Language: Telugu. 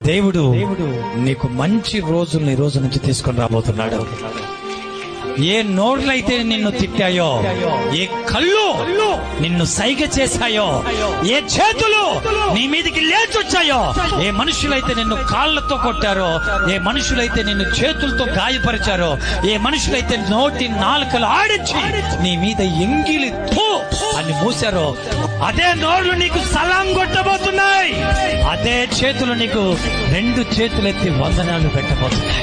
దేవుడు నీకు మంచి రోజుల్ని ఈ రోజు నుంచి తీసుకొని రాబోతున్నాడు. ఏ నోర్లైతే నిన్ను తిట్టాయో ఏ కళ్ళు నిన్ను సైగ చేశాయో ఏ చేతులు నీ మీదికి లేచొచ్చాయో ఏ మనుషులైతే నిన్ను కాళ్ళతో కొట్టారో ఏ మనుషులైతే నిన్ను చేతులతో గాయపరిచారో ఏ మనుషులైతే నోటి నాలుకలు ఆడించి నీ మీద ఎంగిలి అని మూసారో అదే నోళ్ళు నీకు సలాం కొట్టబోతున్నాయి. అదే చేతులు నీకు రెండు చేతులెత్తి వందనాలు పెట్టబోతున్నాయి.